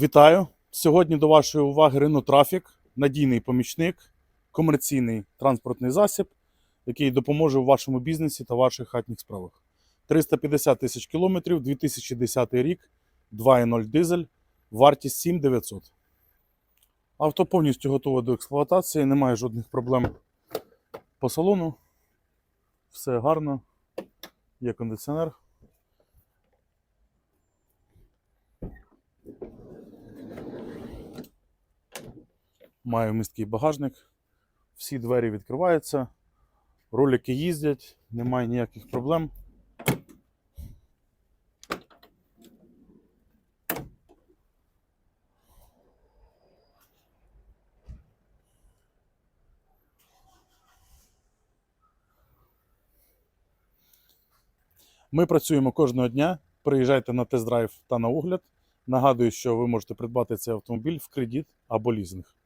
Вітаю! Сьогодні до вашої уваги Traffic, надійний помічник, комерційний транспортний засіб, який допоможе у вашому бізнесі та ваших хатніх справах. 350 тисяч кілометрів, 2010 рік, 2.0 дизель, вартість 7900. Авто повністю готове до експлуатації, немає жодних проблем по салону. Все гарно, є кондиціонер. Маю місткий багажник. Всі двері відкриваються, ролики їздять, немає ніяких проблем. Ми працюємо кожного дня. Приїжджайте на тест-драйв та на огляд. Нагадую, що ви можете придбати цей автомобіль в кредит або лізинг.